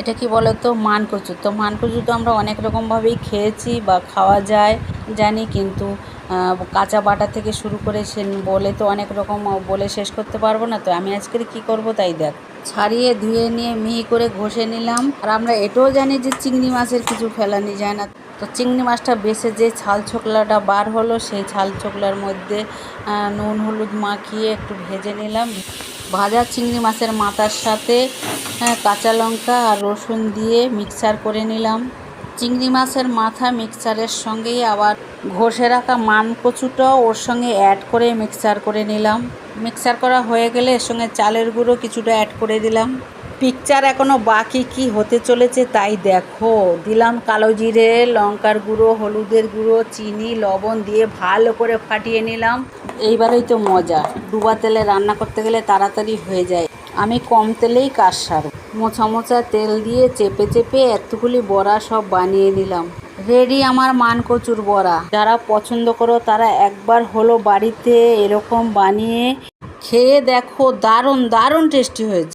এটা কি বলতো? মান কচু তো মান কচু তো আমরা অনেক রকমভাবেই খেয়েছি বা খাওয়া যায়, জানি কিন্তু কাঁচা বাটা থেকে শুরু করে সে বলে তো অনেক রকম বলে শেষ করতে পারব না। তো আমি আজকের কি করব তাই দেখ। ছাড়িয়ে ধুয়ে নিয়ে মিহি করে ঘষে নিলাম। আর আমরা এটাও জানি যে চিংড়ি মাছের কিছু ফেলানি যায় না। তো চিংড়ি মাছটা বেছে যে ছাল ছোকলাটা বার হলো, সেই ছাল ছোকলার মধ্যে নুন, হলুদ মাখিয়ে একটু ভেজে নিলাম। ভাজা চিংড়ি মাছের মাথার সাথে আহ, কাঁচা লঙ্কা আর রসুন দিয়ে মিক্সার করে নিলাম। চিংড়ি মাছের মাথা মিক্সারের সঙ্গেই আবার ঘষে রাখা মান কচুটাও ওর সঙ্গে অ্যাড করে মিক্সার করে নিলাম। মিক্সার করা হয়ে গেলে এর সঙ্গে চালের গুঁড়ো কিছুটা অ্যাড করে দিলাম। পিকচার এখনও বাকি কি হতে চলেছে তাই দেখো। দিলাম কালো জিরে, লঙ্কার গুঁড়ো, হলুদের গুঁড়ো, চিনি, লবণ দিয়ে ভালো করে ফাটিয়ে নিলাম। এইবারই তো মজা। ডুবা তেলে রান্না করতে গেলে তাড়াতাড়ি হয়ে যায়। আমি কম তেলেই কাজ সারব। মোছা মোছা তেল দিয়ে চেপে চেপে এতগুলি বড়া সব বানিয়ে নিলাম। রেডি আমার মান কচুর বড়া। যারা পছন্দ করো তারা একবার হলো বাড়িতে এরকম বানিয়ে খেয়ে দেখো, দারুণ দারুণ টেস্টি হয়েছে।